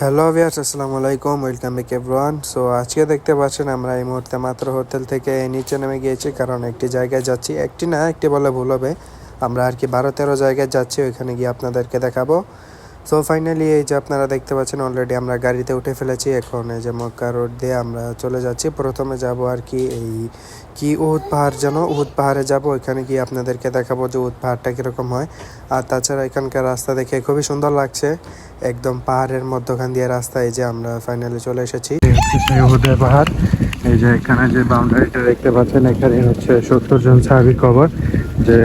Hello ভিয়াস আসসালামু আলাইকুম welcome back everyone so আজকে দেখতে পাচ্ছেন আমরা এই মুহূর্তে মাত্র হোটেল থেকে নিচে নেমে গিয়েছি, কারণ একটি জায়গায় যাচ্ছি, একটি না, একটি বলে ভুল হবে। আমরা আর কি বারো তেরো জায়গায় যাচ্ছি, ওইখানে গিয়ে আপনাদেরকে দেখাবো। সো ফাইনালি এই যে আপনারা দেখতে পাচ্ছেন অলরেডি আমরা গাড়িতে উঠে ফেলেছি। এখন এই যে মক্কা রোড দিয়ে আমরা চলে যাচ্ছি। প্রথমে যাব আর কি এই, কি উহুদ পাহাড় যেন, উহুদ পাহাড়ে যাব। ওইখানে গিয়ে আপনাদেরকে দেখাবো যে উহুদ পাহাড়টা কীরকম হয়। আর তাছাড়া এখানকার রাস্তা দেখে খুবই সুন্দর লাগছে। একদম পাহাড়ের মধ্যখান দিয়ে রাস্তা এই যে আমরা ফাইনালি চলে এসেছি। উহুদের পাহাড়। এই যে এখানে যে বাউন্ডারিটা দেখতে পাচ্ছেন, এখানে হচ্ছে সত্তর জন সাহাবি কবর। যে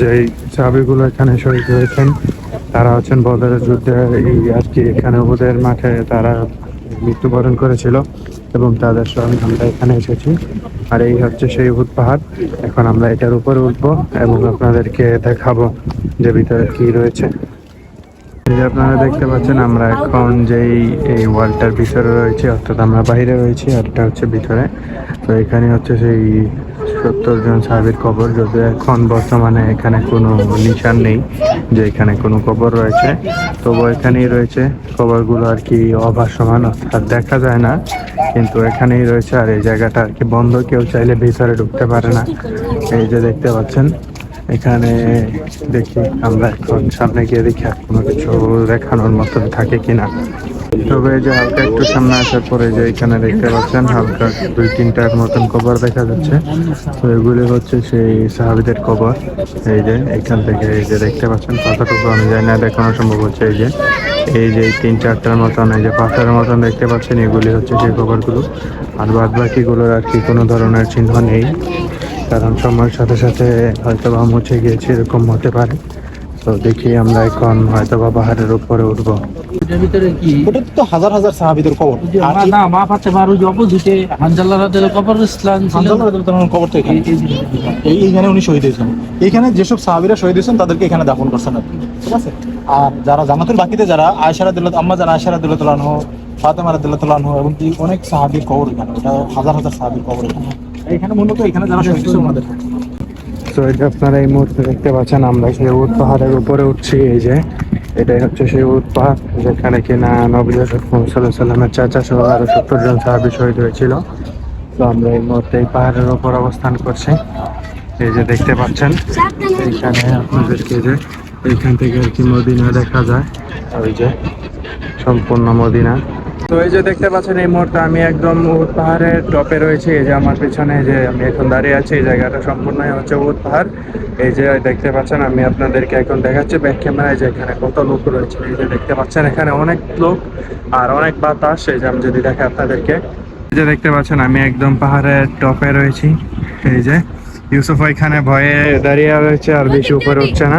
যে সাহাবিগুলো এখানে শহীদ হয়েছেন তারা হচ্ছেন বদরের যুদ্ধে এই আর কি এখানে উহুদের মাঠে তারা মৃত্যুবরণ করেছিল এবং তাদের সঙ্গে আমরা এখানে এসেছি। আর এই হচ্ছে সেই উহুদ পাহাড়। এখন আমরা এটার উপরে উঠবো এবং আপনাদেরকে দেখাবো যে ভিতরে কি রয়েছে। যে আপনারা দেখতে পাচ্ছেন, আমরা এখন যেই এই ওয়ালটার ভিতরে রয়েছে, অর্থাৎ আমরা বাইরে রয়েছি, আর এটা হচ্ছে ভিতরে। তো এখানে হচ্ছে সেই সত্তর জন সাহেবের কবর যদি এখন বর্তমানে এখানে কোনো নিশান নেই যে এখানে কোনো কবর রয়েছে। তবু এখানেই রয়েছে। কবরগুলো আর কি অভাসমান, অর্থাৎ দেখা যায় না, কিন্তু এখানেই রয়েছে আর এই জায়গাটা আর কি বন্ধ। কেউ চাইলে ভিতরে ঢুকতে পারে না। এই যে দেখতে পাচ্ছেন, এখানে দেখি আমরা এখন সামনে গিয়ে দেখি আর কোনো কিছু দেখানোর মতন থাকে কিনা। তবে এই যে হালকা একটু সামনে আসার পরে যে এখানে দেখতে পাচ্ছেন, হালকা দুই তিনটার মতন কবর দেখা যাচ্ছে। তো এগুলি হচ্ছে সেই সাহাবিদের কবর। এই যে এখান থেকে এই যে দেখতে পাচ্ছেন কতটুকু আমি জানি না, দেখানো সম্ভব হচ্ছে এই যে। এই যে তিন চারটার মতন, এই যে পাথরের মতন দেখতে পাচ্ছেন, এগুলি হচ্ছে সেই কবরগুলো। আর বাদ বাকিগুলোর আর কি কোনো ধরনের চিহ্ন নেই। কারণ সময়ের সাথে সাথে হয়তো বা মুছে গিয়েছে, এরকম হতে পারে। তো দেখি আমরা এখন হয়তো বা পাহাড়ের উপরে উঠবো। এটার ভিতরে কি? ওটা তো হাজার হাজার সাহাবিদের কবর। আর না মা ফাতে মারু যে অপোজিটে হানজাল্লা রাদিয়াল্লাহু কবরস্থান ছিল। হানজালা রাদিয়াল্লাহু কবর তো এখানে। এই- এই জিনিসটা। এই এইখানে উনি শহীদ হয়েছেন। এইখানে যেসব সাহাবিরা শহীদ হয়েছেন তাদেরকে এখানে দাফন করছেন আর ঠিক আছে? আর যারা জান্নাতুল বাকিতে যারা আম্মা ফাতেমা রাদিয়াল্লাহু এবং অনেক সাহাবীর কবর এখানে। এটা হাজার হাজার সাহাবীর কবর এখানে। এখানে মূলত এখানে যারা শহীদ হয়েছে ওনাদের। তো এটা আপনারা এই মুহূর্তে দেখতে পাচ্ছেন, আমরা সেই উট পাহাড়ের উপরে উঠছি। এই যে, এটাই হচ্ছে সেই উট পাহাড়, যেখানে কিনা নবী সাল্লাহ সাল্লামের চাচা সহ আরও সত্তর জন সাহাবি শহীদ হয়েছিল। তো আমরা এই মুহূর্তে এই পাহাড়ের উপর অবস্থান করছি। এই যে, দেখতে পাচ্ছেন, এইখানে আপনাদেরকে যে, এইখান থেকে আর কি মদিনা দেখা যায়। ওই যে, সম্পূর্ণ মদিনা। তো এই যে দেখতে পাচ্ছেন এই মুহূর্তে আমি একদম উট পাহাড়ের টপে রয়েছি এই যে আমার পেছনে যে আমি এখন দাঁড়িয়ে আছি এই জায়গাটা সম্পূর্ণই হচ্ছে উট পাহাড় এই যে দেখতে পাচ্ছেন আমি আপনাদেরকে এখন দেখাচ্ছি ব্যাক ক্যামেরায় যে এখানে কত লোক রয়েছে এই যে দেখতে পাচ্ছেন এখানে অনেক লোক আর অনেক বাতাস এই যে আমি যদি দেখে আপনাদেরকে এই যে দেখতে পাচ্ছেন আমি একদম পাহাড়ের টপে রয়েছি এই যে ইউসুফ এখানে ভয়ে দাঁড়িয়ে রয়েছে আর বেশি উপরে উঠছে না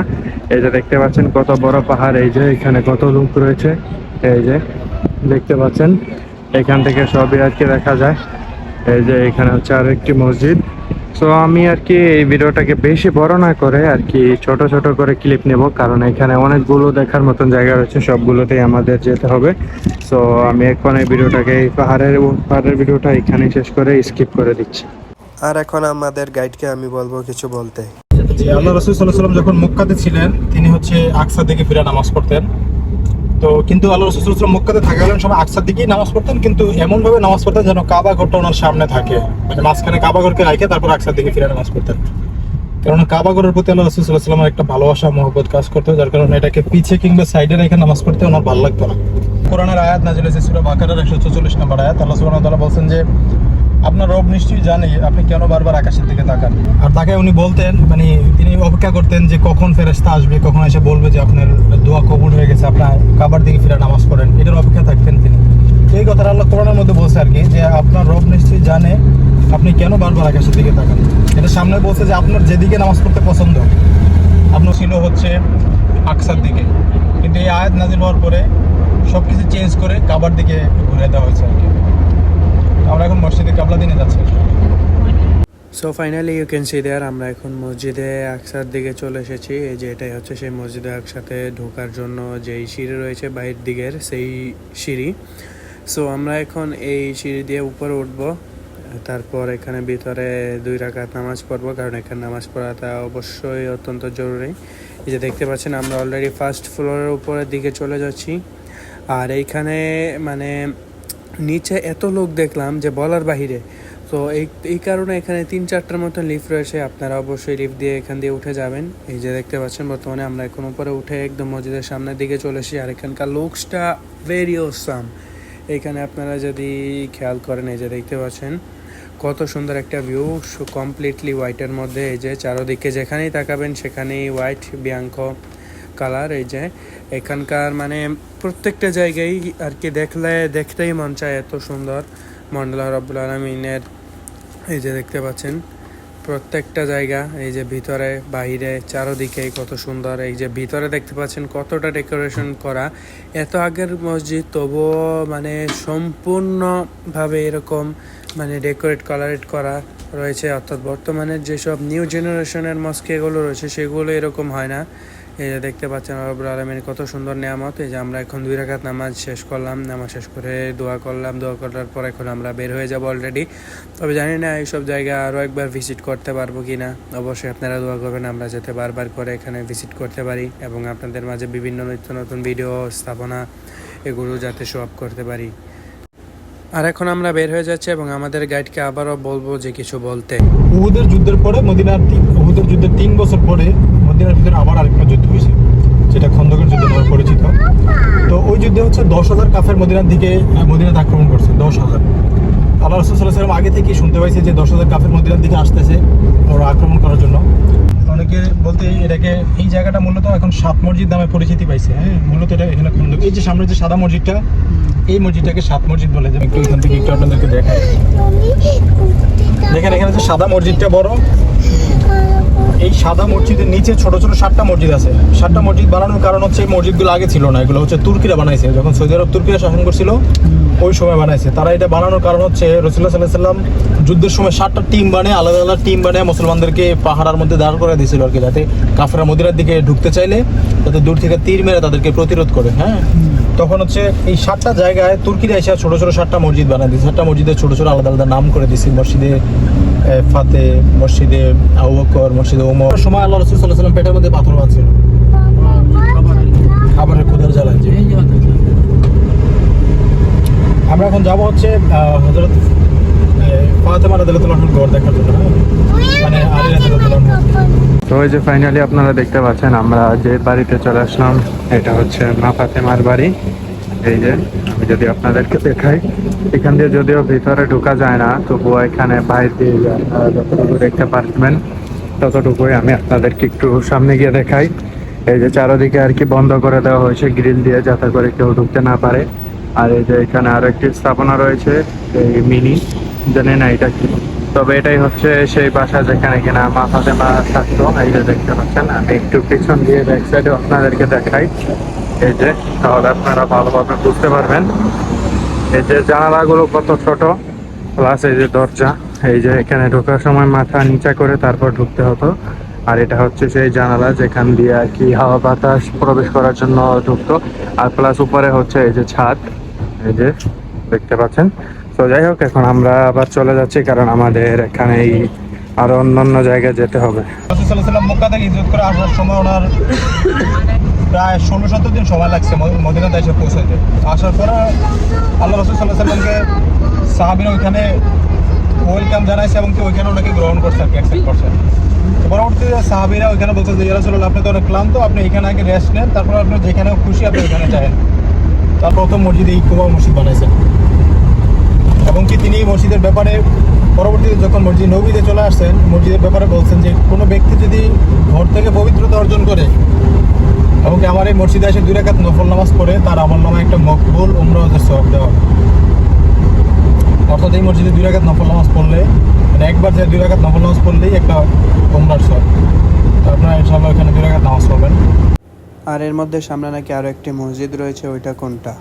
এই যে দেখতে পাচ্ছেন কত বড় পাহাড় এই যে এখানে কত লোক রয়েছে এই যে দেখতে পাচ্ছেন। এখান থেকে সবই আর কি দেখা যায়। এই যে এখানে হচ্ছে আর একটি মসজিদ। সো আমি আর কি এই ভিডিওটাকে বেশি বড় না করে আর কি ছোট ছোট করে ক্লিপ নেব কারণ এখানে অনেকগুলো দেখার মতন জায়গা রয়েছে। সবগুলোতেই আমাদের যেতে হবে। সো আমি এখন এই ভিডিওটাকে এই পাহাড়ের পাহাড়ের ভিডিওটা এখানেই শেষ করে স্কিপ করে দিচ্ছি। আর এখন আমাদের গাইডকে আমি বলব কিছু বলতে। যে আল্লাহ রসুল সাল্লাহ সাল্লাম যখন মক্কাতে ছিলেন তিনি হচ্ছে আকসা দিকে ফিরে নামাজ পড়তেন। তো কিন্তু আল্লাহ রসুল মক্কাতে থাকাকালীন সময় আকসার দিকেই নামাজ পড়তেন, কিন্তু এমন ভাবে নামাজ পড়তেন যেন কাবা ঘরটা ওনার সামনে থাকে। মানে মাঝখানে কাবা ঘরকে রাখে তারপর আকসার দিকে ফিরে নামাজ পড়তেন। কারণ কাবা ঘরের প্রতি আল্লাহ রসুল সাল্লাহ সাল্লামের একটা ভালোবাসা, মহব্বত কাজ করতো, যার কারণে এটাকে পিছে কিংবা সাইডে রেখে নামাজ পড়তে ওনার ভালো লাগতো না। কোরআনের আয়াত নাজিল হয়েছে সূরা বাকারার একশো চল্লিশ নম্বর আয়াত। আল্লাহ ওয়া বলছেন যে আপনার রব নিশ্চয়ই জানে আপনি কেন বারবার আকাশের দিকে তাকান। আর তাকে উনি বলতেন মানে তিনি অপেক্ষা করতেন যে কখন ফেরেশতা আসবে, কখন এসে বলবে যে আপনার দোয়া কবুল হয়ে গেছে, আপনার কাবার দিকে ফিরে নামাজ পড়েন। এটার অপেক্ষা থাকতেন তিনি। এই কথাটা আল্লাহ কোরআনের মধ্যে বলছে আর কি, যে আপনার রব নিশ্চয়ই জানে আপনি কেন বারবার আকাশের দিকে তাকান। এটা সামনে বলছে যে আপনার যেদিকে নামাজ পড়তে পছন্দ, আপনার ছিল হচ্ছে আকসার দিকে। কিন্তু এই আয়াত নাজিল হওয়ার পরে সব কিছু চেঞ্জ করে কাবার দিকে ঘুরে দেওয়া হয়েছে আর কি আমরা এখন মসজিদে কাবলা দিনে যাচ্ছি so finally you can see there আমরা এখন মসজিদে আকসার দিকে চলে এসেছি। এই যে এটাই হচ্ছে সেই মসজিদে আকসাতে ঢোকার জন্য যেই সিঁড়ি রয়েছে বাইরের দিকের সেই সিঁড়ি। সো আমরা এখন এই সিঁড়ি দিয়ে উপরে উঠবো। তারপর এখানে ভিতরে দুই রাকাত নামাজ পড়ব, কারণ এখানে নামাজ পড়াটা অবশ্যই অত্যন্ত জরুরি। এই যে দেখতে পাচ্ছেন আমরা অলরেডি ফার্স্ট ফ্লোরের উপরের দিকে চলে যাচ্ছি। আর এইখানে মানে নিচে এত লোক দেখলাম যে বলার বাহিরে। তো এই এই কারণে এখানে তিন চারটার মতো লিফট রয়েছে। আপনারা অবশ্যই লিফট দিয়ে এখান দিয়ে উঠে যাবেন। এই যে দেখতে পাচ্ছেন, বর্তমানে আমরা এখন উপরে উঠে একদম মসজিদের সামনের দিকে চলে এসেছি। আর এখানকার লুকসটা ভেরি ওসাম এখানে আপনারা যদি খেয়াল করেন, এই যে দেখতে পাচ্ছেন, কত সুন্দর একটা ভিউ কমপ্লিটলি হোয়াইটের মধ্যে। এই যে চারোদিকে যেখানেই তাকাবেন, সেখানেই হোয়াইট বিয়াঙ্ক কালার এই যে এখানকার মানে প্রত্যেকটা জায়গায় আর কি দেখলে, দেখতেই মন চায় এত সুন্দর। মন্ডলা রব্বুল আলমিনের এই যে দেখতে পাচ্ছেন, প্রত্যেকটা জায়গা, এই যে ভিতরে বাইরে চারোদিকে কত সুন্দর, এই যে ভিতরে দেখতে পাচ্ছেন কতটা ডেকোরেশন করা। এত আগের মসজিদ, তবুও মানে সম্পূর্ণভাবে এরকম মানে ডেকোরেট, কালারেট করা রয়েছে। অর্থাৎ বর্তমানে যেসব নিউ জেনারেশনের মস্কেগুলো রয়েছে, সেগুলো এরকম হয় না। এই যে দেখতে পাচ্ছেন রব্বুল আলমীর কত সুন্দর নিয়ামত। এই যে আমরা এখন দুই রাকাত নামাজ শেষ করলাম, নামাজ শেষ করে দোয়া করলাম। দোয়া করার পর এখন আমরা বের হয়ে যাব অলরেডি তবে জানি না এইসব জায়গা আরও একবার ভিজিট করতে পারব কি না অবশ্যই আপনারা দোয়া করবেন, আমরা যাতে বারবার করে এখানে ভিজিট করতে পারি এবং আপনাদের মাঝে বিভিন্ন নিত্য নতুন ভিডিও স্থাপনা এগুলো যাতে শো আপ করতে পারি। আর এখন আমরা বের হয়ে যাচ্ছি এবং আমাদের গাইডকে আবারও বলব যে কিছু বলতে। উহুদের যুদ্ধের পরে, মদিনার উহুদের যুদ্ধের তিন বছর পরে মদিনার ভিতরে আবার আরেকটা যুদ্ধ হয়েছে, যেটা খন্দকের যুদ্ধ নামে পরিচিত। তো ওই যুদ্ধে হচ্ছে দশ হাজার কাফের মদিনার দিকে মদিনাতে আক্রমণ করছে, দশ হাজার। আল্লাহ রসুল সাল্লাহ সাল্লাম আগে থেকেই শুনতে পাইছে যে দশ হাজার কাফের মদিনার দিকে আসতেছে ওরা আক্রমণ করার জন্য। অনেকে বলতে এটাকে, এই জায়গাটা মূলত এখন সাত মসজিদ নামে পরিচিতি পাইছে হ্যাঁ? মূলত এটা এখানে খন্দক এই যে সামনে যে সাদা মসজিদটা, এই মসজিদটাকে সাত মসজিদ বলে একটু এখান থেকে একটু আপনাদেরকে দেখাই। দেখেন এখানে যে সাদা মসজিদটা বড় এই সাদা মসজিদের নিচে ছোট ছোট সাতটা মসজিদ আছে। সাতটা মসজিদ বানানোর কারণ হচ্ছে এই মসজিদগুলো আগে ছিল না এগুলো হচ্ছে তুর্কিরা বানাইছে। যখন সৌদি আরব তুর্কিরা শাসন করছিল ওই সময় বানাইছে। তারা এটা বানানোর কারণ হচ্ছে রসুল্লাহ সাল্লাহ সাল্লাম যুদ্ধের সময় সাতটা টিম বানিয়ে আলাদা আলাদা টিম বানিয়ে মুসলমানদেরকে পাহাড়ার মধ্যে দাঁড় করে দিয়েছিল আর কি যাতে কাফরা মদিনার দিকে ঢুকতে চাইলে যাতে দূর থেকে তীর মেরে তাদেরকে প্রতিরোধ করে হ্যাঁ? তখন হচ্ছে এই সাতটা জায়গায় তুর্কিরা এসে ছোট ছোট সাতটা মসজিদ বানায় দিয়েছে সাতটা মসজিদের ছোট ছোট আলাদা আলাদা নাম করে দিয়েছে মসজিদে ফাতে, মসজিদে আবু বকর, মসজিদে ওমর সময় আল্লাহ রসুল সাল্লাহ সাল্লাম পেটের মধ্যে পাথর বাঁধছিল খাবারের ক্ষুদার জ্বালায়। আমরা এখন যাব হচ্ছে হজরত ফাতেমা রাদিয়াল্লাহু গড় দেখার জন্য হ্যাঁ? তো ওই যে ফাইনালি আপনারা দেখতে পাচ্ছেন, আমরা যে বাড়িতে চলে আসলাম, এটা হচ্ছে মা ফাতেমার বাড়ি। এই যে, আমি যদি আপনাদেরকে দেখাই, এখান দিয়ে যদিও ভিতরে ঢোকা যায় না, তবুও এখানে বাইরে দিয়ে যতটুকু দেখতে পারবেন, ততটুকুই আমি আপনাদেরকে একটু সামনে গিয়ে দেখাই। এই যে চারোদিকে আর কি বন্ধ করে দেওয়া হয়েছে, গ্রিল দিয়ে যাতে করে কেউ ঢুকতে না পারে। আর এই যে এখানে আরও একটি স্থাপনা রয়েছে, এই মিনি, জানি না এটা কি। তবে এটাই হচ্ছে সেই বাসা যেখানে কিনা মা ফাতেমা থাকতো। এই যে দেখতে পাচ্ছেন, আমি একটু পিছন দিয়ে ব্যাক সাইডে আপনাদেরকে দেখাই। এই যে, তাহলে আপনারা ভালোভাবে বুঝতে পারবেন। এই যে জানালাগুলো কত ছোট প্লাস এই যে দরজা। এই যে এখানে ঢোকার সময় মাথা নিচা করে তারপর ঢুকতে হতো। আর এটা হচ্ছে সেই জানালা যেখান দিয়ে আর কি হাওয়া বাতাস প্রবেশ করার জন্য ঢুকতো। আর প্লাস উপরে হচ্ছে এই যে ছাদ। এই যে, দেখতে পাচ্ছেন। তো যাই হোক, এখন আমরা আবার চলে যাচ্ছি, কারণ আমাদের এখানে এই আরও অন্যান্য জায়গায় যেতে হবে। সাল্লাহ মক্কা থেকে হিজরত করে আসার সময় ওনার প্রায় ষোলো সতেরো দিন সময় লাগছে মদিনাতে এসে পৌঁছাইতে। আসার পরে আল্লাহ রসুল সাল্লাহ সাল্লামকে সাহাবিরা ওইখানে ওয়েলকাম জানাইছে এবং কি ওইখানে ওনাকে গ্রহণ করছে আর কি অ্যাকসেপ্ট করছে। পরবর্তীতে সাহাবিরা ওইখানে বলছে যে ইয়ারসুল্লাহ আপনি তো অনেক ক্লান্ত, আপনি এখানে আগে রেস্ট নেন, তারপর আপনি যেখানে খুশি আপনি ওইখানে যাবেন তারপর তো মসজিদে এই কুবা মসজিদ বানাইছেন। এবং কি তিনি মসজিদের ব্যাপারে পরবর্তীতে যখন মসজিদ নবীতে চলে আসছেন, মসজিদের ব্যাপারে বলছেন যে কোনো ব্যক্তি যদি ঘর থেকে পবিত্রতা অর্জন করে এবং কি আমার এই মসজিদে এসে দুই রাকাত নফল নামাজ পড়ে, তার আমার নামে একটা মকবুল উমরাজের সব দেওয়া। অর্থাৎ এই মসজিদে দুই রাকাত নফল নামাজ পড়লে মানে একবার যে দুই রাকাত নফল নামাজ পড়লেই একটা উমরার সব আপনারা ইনশাআল্লাহ এখানে দুই রাকাত নামাজ পড়বেন। আর এর মধ্যে সামনে নাকি আরও একটি মসজিদ রয়েছে, ওইটা কোনটা?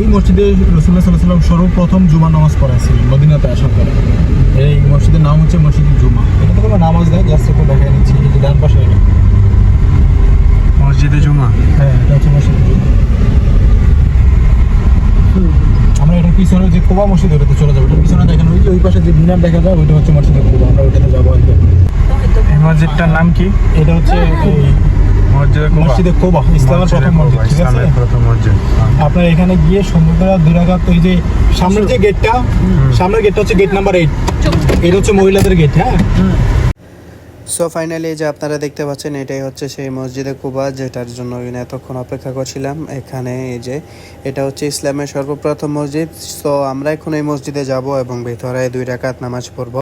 এই মসজিদে রসুল্লাহ সাল্লাহ সাল্লাম সর্বপ্রথম জুমা নামাজ পড়াইছিলেন মদিনাতে আসার পরে। এই মসজিদের নাম হচ্ছে মসজিদ জুমা। এটা তো কোনো নামাজ নেই জাস্ট একটু দেখা নিচ্ছি এই যে ডান পাশে। মসজিদে জুমা? হ্যাঁ এটা হচ্ছে মসজিদ জুমা। আমরা এটার পিছনে যে কোবা মসজিদ ওটাতে চলে যাব। এটার পিছনে দেখেন ওই যে ওই পাশে যে মিনার দেখা যায় ওইটা হচ্ছে মসজিদের কোবা আমরা ওইটাতে যাব একদম এই মসজিদটার নাম কি? এটা হচ্ছে মসজিদে কোবা ইসলামের প্রথম মসজিদ ঠিক আছে? ইসলামের প্রথম মসজিদ। আপনার এখানে গিয়ে রাকাত ওই যে সামনের যে গেটটা সামনের গেটটা হচ্ছে গেট নাম্বার এইট এটা হচ্ছে মহিলাদের গেট হ্যাঁ? সো ফাইনালি যে আপনারা দেখতে পাচ্ছেন এটাই হচ্ছে সেই মসজিদে কুবা যেটার জন্য আমি এতক্ষণ অপেক্ষা করছিলাম। এখানে এই যে এটা হচ্ছে ইসলামের সর্বপ্রথম মসজিদ। সো আমরা এখন এই মসজিদে যাব এবং ভেতরে দুই রাকাত নামাজ পড়ব।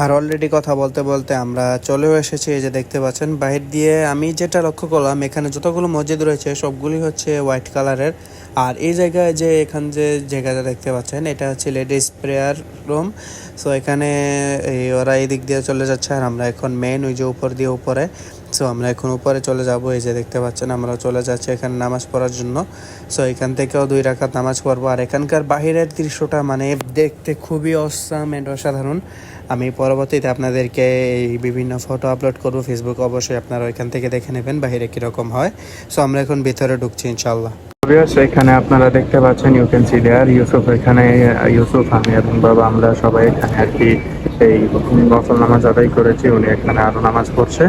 আর অলরেডি কথা বলতে বলতে আমরা চলেও এসেছি, এই যে দেখতে পাচ্ছেন। বাহির দিয়ে আমি যেটা লক্ষ্য করলাম, এখানে যতগুলো মসজিদ রয়েছে, সবগুলি হচ্ছে হোয়াইট কালারের আর এই জায়গায় যে এখান যে জায়গাটা দেখতে পাচ্ছেন, এটা হচ্ছে লেডিস প্রেয়ার রুম। সো এখানে ওরা এই দিক দিয়ে চলে যাচ্ছে আর আমরা এখন মেন ওই যে উপর দিয়ে উপরে। সো আমরা এখন উপরে চলে যাব, এই যে দেখতে পাচ্ছেন আমরা চলে যাচ্ছি এখানে নামাজ পড়ার জন্য। সো এখান থেকেও দুই রাকাত নামাজ পড়ব। আর এখানকার বাহিরের দৃশ্যটা মানে দেখতে খুবই অসাম অ্যান্ড অসাধারণ। আমি পরবর্তীতে আপনাদেরকে এই বিভিন্ন ফটো আপলোড করব ফেসবুক অবশ্যই আপনারা ওইখান থেকে দেখে নেবেন বাইরে কীরকম হয়। সো আমরা এখন ভিতরে ঢুকছি ইনশাল্লাহ এখানে আপনারা দেখতে পাচ্ছেন you can see there Yusuf এখানে ইউসুফ আমি এবং বাবা, আমরা সবাই এখানে আর কি এই নফল নামাজ আদায় করেছি, উনি এখানে আরও নামাজ পড়ছে।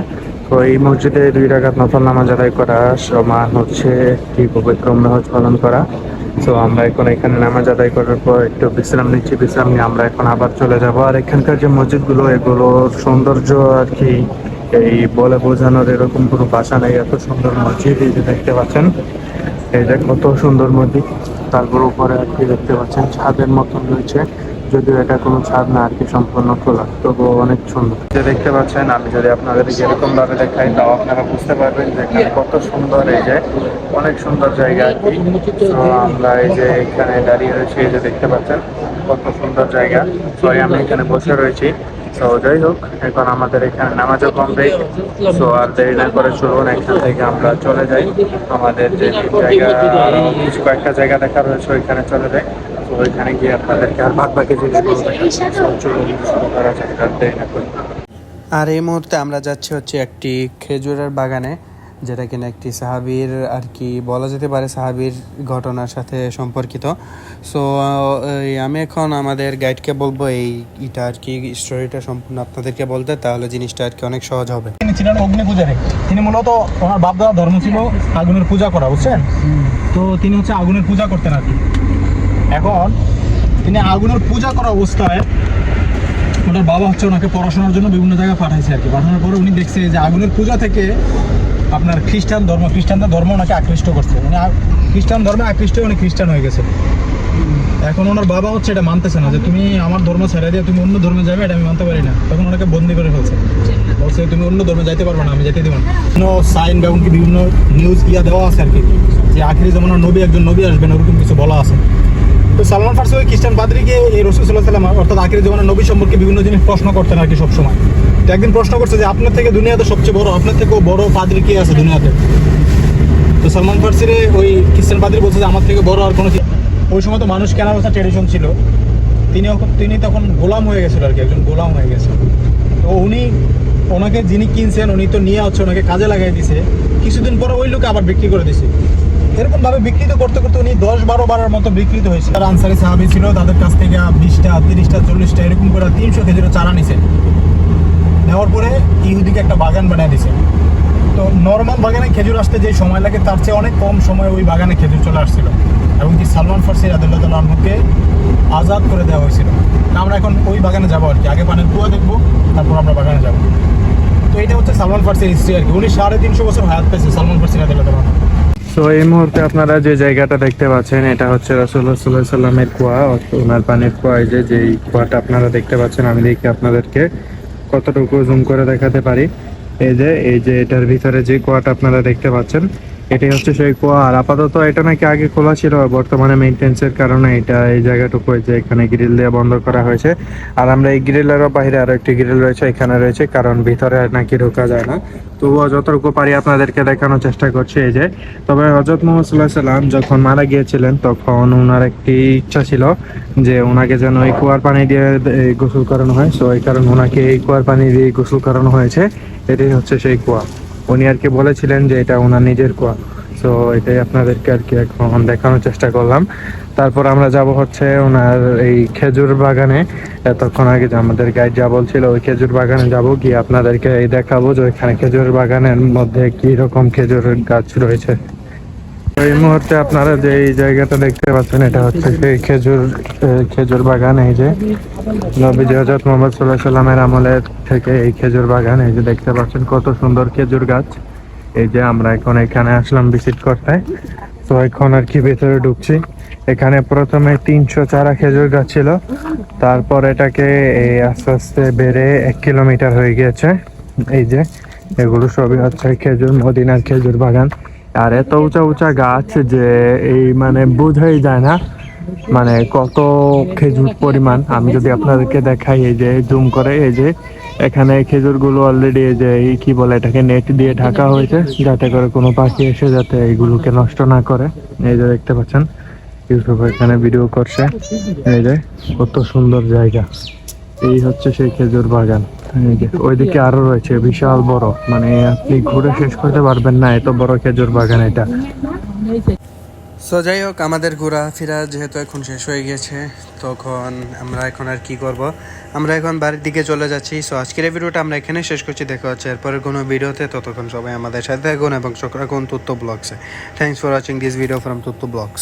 তো এই মসজিদে দুই রাকাত নফল নামাজ আদায় করা সমান হচ্ছে কি পবিত্র হজ পালন করা। তো আমরা এখন এখানে নামাজ আদায় করার পর একটু বিশ্রাম নিচ্ছি, বিশ্রাম নিয়ে আমরা এখন আবার চলে যাব। আর এখানকার যে মসজিদগুলো, এগুলোর সৌন্দর্য আর কি, এই বলে বোঝানোর এরকম কোনো ভাষা নেই, এত সুন্দর মসজিদ এই যে দেখতে পাচ্ছেন। যে কত সুন্দর মসজিদ তারপর উপরে আর দেখতে পাচ্ছেন, ছাদের মতন রয়েছে। যদিও এটা কোনো ছাদ না, আর কি সম্পূর্ণ খোলা, তবুও অনেক সুন্দর। যে দেখতে পাচ্ছেন, আমি যদি আপনাদের এরকম ভাবে দেখাই, তাও আপনারা বুঝতে পারবেন যে এখানে কত সুন্দর এই যে, অনেক সুন্দর জায়গা আর কি। তো আমরা এই যে এখানে দাঁড়িয়ে রয়েছি, এই যে দেখতে পাচ্ছেন, কত সুন্দর জায়গা। তো আমি এখানে বসে রয়েছি। তো যাই হোক, এখন আমাদের এখানে নামাজও কমপ্লিট তো আর দেরি না করে চলুন, এখান থেকে আমরা চলে যাই। আমাদের যে জায়গা, আরও কিছু কয়েকটা জায়গা দেখা রয়েছে, ওইখানে চলে যাই। তো ওইখানে গিয়ে আপনাদেরকে আর বাদ বাকি জিনিসগুলো শুরু করা দেরি না করে। আর এই মুহূর্তে আমরা যাচ্ছি হচ্ছে একটি খেজুরের বাগানে। যেটা কিনা একটি সাহাবির আর কি বলা যেতে পারে সাহাবির ঘটনার সাথে সম্পর্কিত। সো আমি এখন আমাদের গাইডকে বলব এই এটা আর কি স্টোরিটা সম্পূর্ণ আপনাদেরকে বলতে, তাহলে জিনিসটা আর কি অনেক সহজ হবে। তিনি ছিলেন অগ্নি পূজারী তিনি মূলত ওনার বাপদাদা ধর্ম ছিল আগুনের পূজা করা, বুঝছেন? তো তিনি হচ্ছে আগুনের পূজা করতেন আর কি। এখন তিনি আগুনের পূজা করা অবস্থায় ওনার বাবা হচ্ছে ওনাকে পড়াশোনার জন্য বিভিন্ন জায়গায় পাঠাইছে আর কি। পাঠানোর পরে উনি দেখছে যে আগুনের পূজা থেকে আপনার খ্রিস্টান ধর্ম, খ্রিস্টানদের ধর্ম ওনাকে আকৃষ্ট করছে। আ- খ্রিস্টান ধর্মে আকৃষ্ট উনি খ্রিস্টান হয়ে গেছে। এখন ওনার বাবা হচ্ছে এটা মানতেছে না যে তুমি আমার ধর্ম ছেড়ে দিয়ে তুমি অন্য ধর্মে যাবে, এটা আমি মানতে পারি না। তখন ওনাকে বন্দি করে ফেলছে। বলছে, তুমি অন্য ধর্মে যাইতে পারবে না, আমি যেতে দিব না। সাইন বা এমনকি বিভিন্ন নিউজ ইয়া দেওয়া আছে আর কি, যে আখিরি জমানার নবী একজন নবী আসবেন, ওরকম কিছু বলা আছে। তো সালমান ফার্সি ওই খ্রিস্টান পাদ্রিকে এই রসুল সাল্লাহ সাল্লাম অর্থাৎ আখিরি জমানার নবী সম্পর্কে বিভিন্ন জিনিস প্রশ্ন করতেন আর কি সবসময়। একদিন প্রশ্ন করছে যে আপনার থেকে দুনিয়াতে সবচেয়ে বড়, আপনার থেকেও বড় পাদ্রি কে আছে দুনিয়াতে? তো সালমান ফার্সিরে ওই খ্রিস্টান পাদ্রি বলছে যে আমার থেকে বড় আর কোনো ওই সময় তো মানুষ কেনার একটা ট্রেডিশন ছিল। তিনি তিনি তখন গোলাম হয়ে গেছিল আর কি, একজন গোলাম হয়ে গেছে। তো উনি ওনাকে যিনি কিনছেন, উনি তো নিয়ে হচ্ছে, ওনাকে কাজে লাগাই দিছে। কিছুদিন পরে ওই লোকে আবার বিক্রি করে দিছে। এরকম ভাবে বিকৃত করতে করতে উনি দশ বারো বারের মতো বিকৃত হয়েছে। আর আনসারি সাহাবি ছিল, তাদের কাছ থেকে বিশটা, তিরিশটা, চল্লিশটা, এরকম করে তিনশো খেজুরের চারা নিছে নেওয়ার পরে ইহুদিকে একটা বাগান বানিয়ে দিছে তো নর্মাল বাগানে খেজুর আসতে যে সময় লাগে, তার চেয়ে অনেক কম সময় ওই বাগানে খেজুর চলে আসছিল। এবং কি সালমান ফার্সি আদাল্লাহ আনহুকে আজাদ করে দেওয়া হয়েছিল। আমরা এখন ওই বাগানে যাব আর কি। আগে পানের কুয়া দেখব, তারপর আমরা বাগানে যাব। তো এটা হচ্ছে সালমান ফার্সির হিস্ট্রি আর কি। উনি সাড়ে তিনশো বছর হায়াত পেয়েছে সালমান ফার্সি আদাল্লাহ আনহু। তো এই মুহূর্তে আপনারা যে জায়গাটা দেখতে পাচ্ছেন, এটা হচ্ছে রাসুল্লাহ সাল্লাহ সাল্লামের কুয়া। ওনার পানির কুয়া এই যে, যেই কুয়াটা আপনারা দেখতে পাচ্ছেন, আমি দেখি আপনাদেরকে। কতটুকু জুম করে দেখাতে পারি? এই যে এই যে এটার ভিতরে যে কোয়াটা আপনারা দেখতে পাচ্ছেন এটি হচ্ছে সেই কুয়া। আর আপাতত এটা নাকি আগে খোলা ছিল, বর্তমানে মেনটেন্সের কারণে এটা এই জায়গাটুকু যে এখানে গ্রিল দিয়ে বন্ধ করা হয়েছে। আর আমরা এই গ্রিলেরও বাইরে আরও একটি গ্রিল রয়েছে, এখানে রয়েছে, কারণ ভিতরে নাকি ঢোকা যায় না। তবুও যতটুকু পারি আপনাদেরকে দেখানোর চেষ্টা করছি এই যে। তবে হজরত মোহাম্মদ সাল্লাম যখন মারা গিয়েছিলেন, তখন ওনার একটি ইচ্ছা ছিল যে ওনাকে যেন এই কুয়ার পানি দিয়ে গোসল করানো হয়। সো এই কারণে ওনাকে এই কুয়ার পানি দিয়ে গোসল করানো হয়েছে। এটাই হচ্ছে সেই কুয়া। উনি আর কি বলেছিলেন যে এটা ওনার নিজের কুয়া। তো এটাই আপনাদেরকে আর কি এখন দেখানোর চেষ্টা করলাম। তারপর আমরা যাব হচ্ছে ওনার এই খেজুর বাগানে। এতক্ষণ আগে যে আমাদের গাইড যা বলছিল, ওই খেজুর বাগানে যাব, গিয়ে আপনাদেরকে এই দেখাবো যে ওইখানে খেজুর বাগানের মধ্যে কি রকম খেজুর গাছ রয়েছে। এই মুহূর্তে আপনারা যে এই জায়গাটা দেখতে পাচ্ছেন, এটা হচ্ছে খেজুর খেজুর বাগান, এই যে নবীজি হজরত মোহাম্মদ সাল্লাহ সাল্লামের আমলের থেকে এই খেজুর বাগান, এই যে দেখতে পাচ্ছেন কত সুন্দর খেজুর গাছ। এই যে আমরা এখন এখানে আসলাম ভিজিট করতে। তো এখন আর কি ভেতরে ঢুকছি। এখানে প্রথমে তিনশো চারা খেজুর গাছ ছিল। তারপর এটাকে এই আস্তে আস্তে বেড়ে এক কিলোমিটার হয়ে গিয়েছে। এই যে এগুলো সবই হচ্ছে খেজুর, মদিনার খেজুর বাগান। আর এত উঁচা উঁচা গাছ যে এই মানে বোঝাই যায় না। মানে কত খেজুর পরিমাণ। আমি যদি আপনাদেরকে দেখাই, এই যে জুম করে, এই যে এখানে খেজুরগুলো অলরেডি এই যে কি বলে এটাকে নেট দিয়ে ঢাকা হয়েছে, যাতে করে কোনো পাখি এসে যাতে এইগুলোকে নষ্ট না করে। এই যে দেখতে পাচ্ছেন, ইউসুফ এখানে ভিডিও করছে। এই যে কত সুন্দর জায়গা। এই হচ্ছে সেই খেজুর বাগান। ওইদিকে আরও রয়েছে, বিশাল বড়। মানে আপনি ঘুরে শেষ করতে পারবেন না, এত বড় খেজুর বাগান এটা। সো যাই হোক, আমাদের ঘোরাফেরা যেহেতু এখন শেষ হয়ে গেছে তখন আমরা এখন আর কি করব? আমরা এখন বাড়ির দিকে চলে যাচ্ছি। সো আজকের ভিডিওটা আমরা এখানে শেষ করছি। দেখা হচ্ছে এরপরের কোনো ভিডিওতে। ততক্ষণ সবাই আমাদের সাথে থাকুন এবং চোখ রাখুন তুত্ত ব্লগসে। Thanks for watching this video from তুত্ত blogs